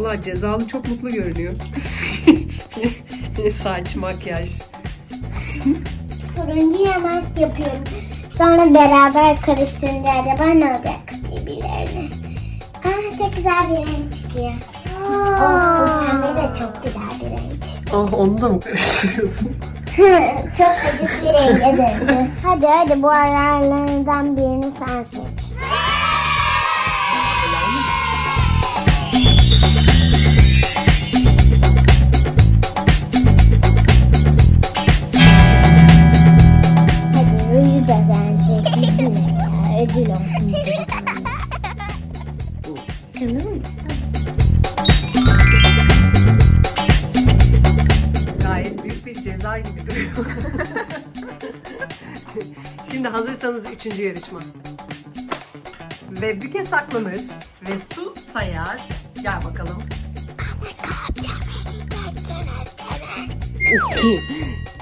Vallahi cezalı çok mutlu görünüyor. Saç, makyaj. Turuncu yemek yapıyorum. Sonra beraber karıştırınca acaba ne olacak birbirlerine. Aa çok güzel bir renk çıkıyor. Oh, bu pembe de çok güzel bir renk. Ah onu da mı karıştırıyorsun? çok acı bir döndü. Hadi hadi bu aralarından birini sen seç. Ödül olsun. Tamam mı? Gayet büyük ceza gibi duruyor. Şimdi hazırsanız üçüncü yarışma. Ve büke saklanır ve su sayar. Gel bakalım.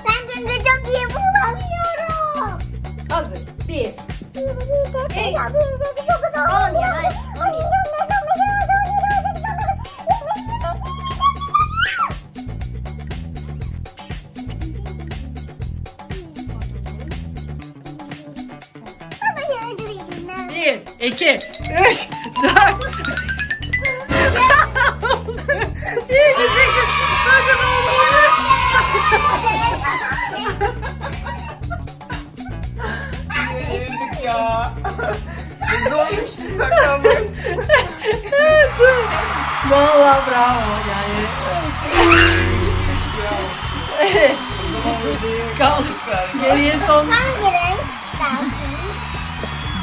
Ben çünkü çok iyi bulamıyorum. Hazır. Bir. On yavaş. Bir, iki, üç, dört. Yedi, sekiz. Bakın oğlum. Yenildik ya. Ne zormuş ki saklanmış. Valla bravo yani. Evet. Kal. Geriye son. Hangi renk istersin?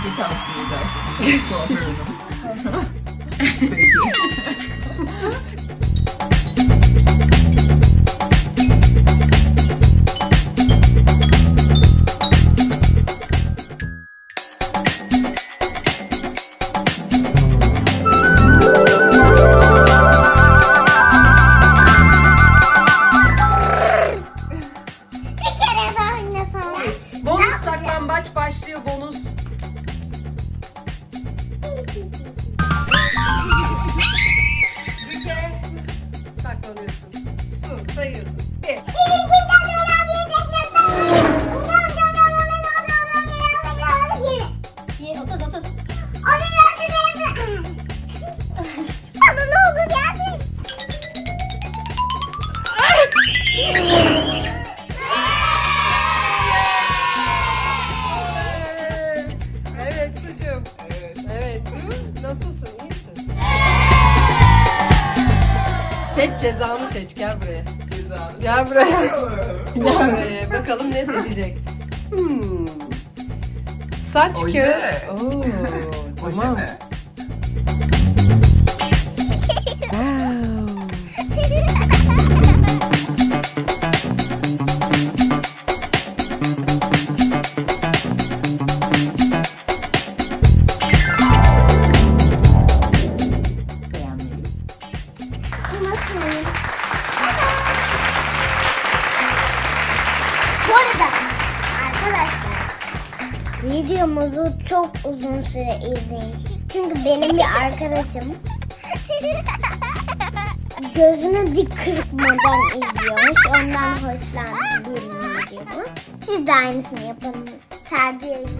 bir tavsiye edersin. Kuaförüm. Bir kere daha oynasana. Bonus saklambaç başlıyor bonus. Bana ne oldu geldi? Evet sucuğum. Evet. Evet nasılsın Seç cezanı seç gel buraya. Ceza. Gel buraya. Gel buraya bakalım ne seçecek. Hmm. Saç Oje. kağıt. Oo, Oje tamam. mi? Arkadaşlar videomuzu çok uzun süre izleyin. Çünkü benim bir arkadaşım gözünü dik kırpmadan izliyormuş. Ondan hoşlandı videomu. Siz de aynısını yapın. Terbiye edin.